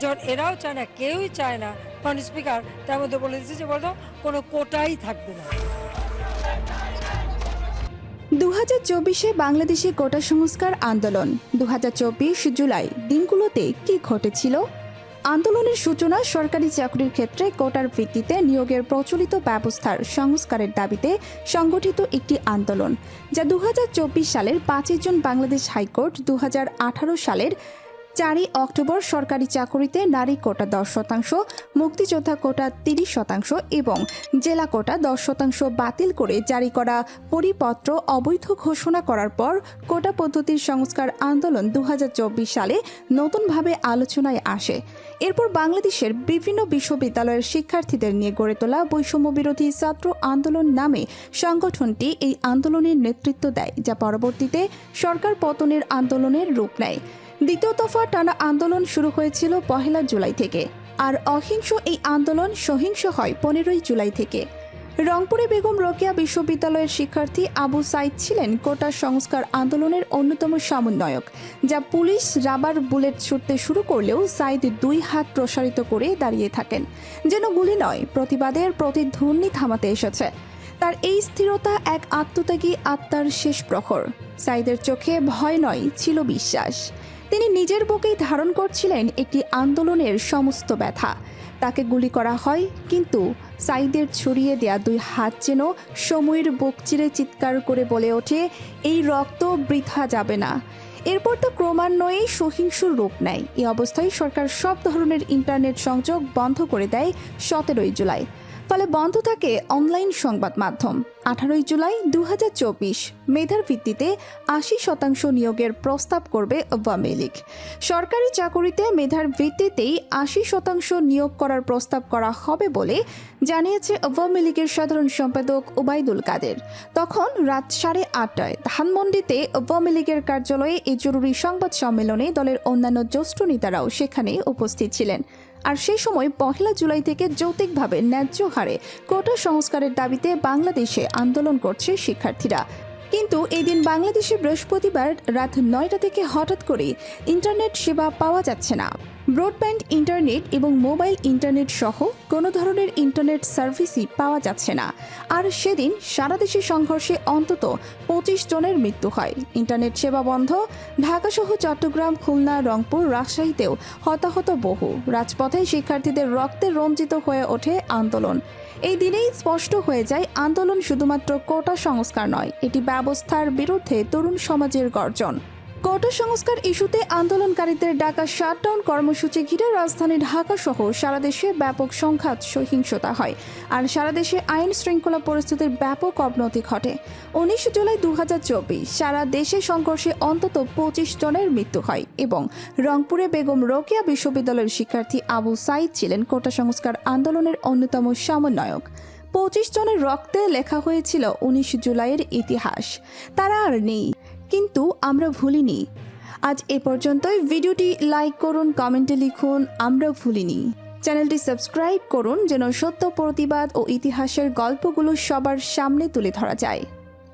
যখন এরাও চায় না, কেউই চায় না কারণ স্পিকার তার মধ্যে বলে দিচ্ছে যে বলতো কোনো কোটাই থাকবে না। দু হাজার চব্বিশে বাংলাদেশে কোটা সংস্কার আন্দোলন, দুহাজার চব্বিশ জুলাই দিনগুলোতে কি ঘটেছিল? আন্দোলনের সূচনা সরকারি চাকরির ক্ষেত্রে কোটার ভিত্তিতে নিয়োগের প্রচলিত ব্যবস্থার সংস্কারের দাবিতে সংগঠিত একটি আন্দোলন, যা দু হাজার চব্বিশ সালের পাঁচই জুন বাংলাদেশ হাইকোর্ট দু হাজার আঠারো সালের চারই অক্টোবর সরকারি চাকরিতে নারী কোটা দশ শতাংশ, মুক্তিযোদ্ধা কোটা তিরিশ শতাংশ এবং জেলা কোটা দশ শতাংশ বাতিল করে জারি করা পরিপত্র অবৈধ ঘোষণা করার পর কোটা পদ্ধতির সংস্কার আন্দোলন দু হাজার চব্বিশ সালে নতুনভাবে আলোচনায় আসে। এরপর বাংলাদেশের বিভিন্ন বিশ্ববিদ্যালয়ের শিক্ষার্থীদের নিয়ে গড়ে তোলা বৈষম্য বিরোধী ছাত্র আন্দোলন নামে সংগঠনটি এই আন্দোলনের নেতৃত্ব দেয়, যা পরবর্তীতে সরকার পতনের আন্দোলনের রূপ নেয়। দ্বিতীয় দফা টানা আন্দোলন শুরু হয়েছিল পহেলা জুলাই থেকে। আর অহিংস এই আন্দোলন সহিংস হয় পনেরোই জুলাই থেকে। রংপুরে বেগম রোকেয়া বিশ্ববিদ্যালয়ের শিক্ষার্থী আবু সাইদ ছিলেন কোটা সংস্কার আন্দোলনের অন্যতম সমন্বয়ক, যা পুলিশ রাবার বুলেট ছুটতে শুরু করলেও সাইদ দুই হাত প্রসারিত করে দাঁড়িয়ে থাকেন, যেন গুলি নয়, প্রতিবাদের প্রতিধ্বনি থামাতে এসেছে। তার এই স্থিরতা এক আত্মত্যাগী আত্মার শেষ প্রহর সাইদের চোখে ভয় নয়, ছিল বিশ্বাস। তিনি নিজের বুকেই ধারণ করছিলেন একটি আন্দোলনের সমস্ত ব্যথা। তাকে গুলি করা হয়, কিন্তু সাইদের ছড়িয়ে দেয়া দুই হাত যেন সময়ের বুক চিরে চিৎকার করে বলে ওঠে, এই রক্ত বৃথা যাবে না। এরপর তো ক্রমান্বয়ে সহিংস রূপ নেয়। এই অবস্থায় সরকার সব ধরনের ইন্টারনেট সংযোগ বন্ধ করে দেয় সতেরোই জুলাই। ফলে বন্ধ থাকে অনলাইন সংবাদ মাধ্যম। আঠারোই জুলাই দু হাজার চব্বিশ, মেধার ভিত্তিতে আশি শতাংশ নিয়োগের প্রস্তাব করবে আওয়ামী লীগ। সরকারি চাকুরিতে মেধার ভিত্তিতেই আশি শতাংশ নিয়োগ করার প্রস্তাব করা হবে বলে জানিয়েছে আওয়ামী লীগের সাধারণ সম্পাদক ওবায়দুল কাদের। তখন রাত সাড়ে আটটায় ধানমন্ডিতে আওয়ামী লীগের কার্যালয়ে এই জরুরি সংবাদ সম্মেলনে দলের অন্যান্য জ্যেষ্ঠ নেতারাও সেখানে উপস্থিত ছিলেন। আর সেই সময় পহেলা জুলাই থেকে যৌতিকভাবে ন্যায্য হারে কোটা সংস্কারের দাবিতে বাংলাদেশে আন্দোলন করছে শিক্ষার্থীরা। কিন্তু এদিন বাংলাদেশে বৃহস্পতিবার রাত নয়টা থেকে হঠাৎ করে ইন্টারনেট সেবা পাওয়া যাচ্ছে না। ব্রডব্যান্ড, ইন্টারনেট এবং মোবাইল ইন্টারনেট সহ কোনো ধরনের ইন্টারনেট সার্ভিসই পাওয়া যাচ্ছে না। আর সেদিন সারা দেশে সংঘর্ষে অন্তত পঁচিশ জনের মৃত্যু হয়। ইন্টারনেট সেবা বন্ধ। ঢাকাসহ চট্টগ্রাম, খুলনা, রংপুর, রাজশাহীতেও হতাহত বহু। রাজপথে শিক্ষার্থীদের রক্তে রঞ্জিত হয়ে ওঠে আন্দোলন। এই দিনেই স্পষ্ট হয়ে যায়, আন্দোলন শুধুমাত্র কোটা সংস্কার নয়, এটি ব্যবস্থার বিরুদ্ধে তরুণ সমাজের গর্জন। কোটা সংস্কার ইস্যুতে আন্দোলনকারীদের ডাকা শাটডাউন কর্মসূচি ঘিরে রাজধানী ঢাকা সহ সারা দেশে ব্যাপক সংঘাত, সহিংসতা হয় আর সারা দেশে আইন শৃঙ্খলা পরিস্থিতির ব্যাপক অবনতি ঘটে। উনিশ জুলাই দু হাজার চব্বিশ, সারা দেশে সংঘর্ষে অন্তত পঁচিশ জনের মৃত্যু হয় এবং রংপুরে বেগম রোকেয়া বিশ্ববিদ্যালয়ের শিক্ষার্থী আবু সাইদ ছিলেন কোটা সংস্কার আন্দোলনের অন্যতম সমন্বয়ক। পঁচিশ জনের রক্তে লেখা হয়েছিল উনিশ জুলাইয়ের ইতিহাস। তারা আর নেই। কিন্তু আমরা ভুলিনি। আজ এ পর্যন্তই। ভিডিওটি লাইক করুন, কমেন্টে লিখুন, আমরা ভুলিনি। চ্যানেলটি সাবস্ক্রাইব করুন, যেন সত্য প্রতিবাদ ও ইতিহাসের গল্পগুলো সবার সামনে তুলে ধরা যায়।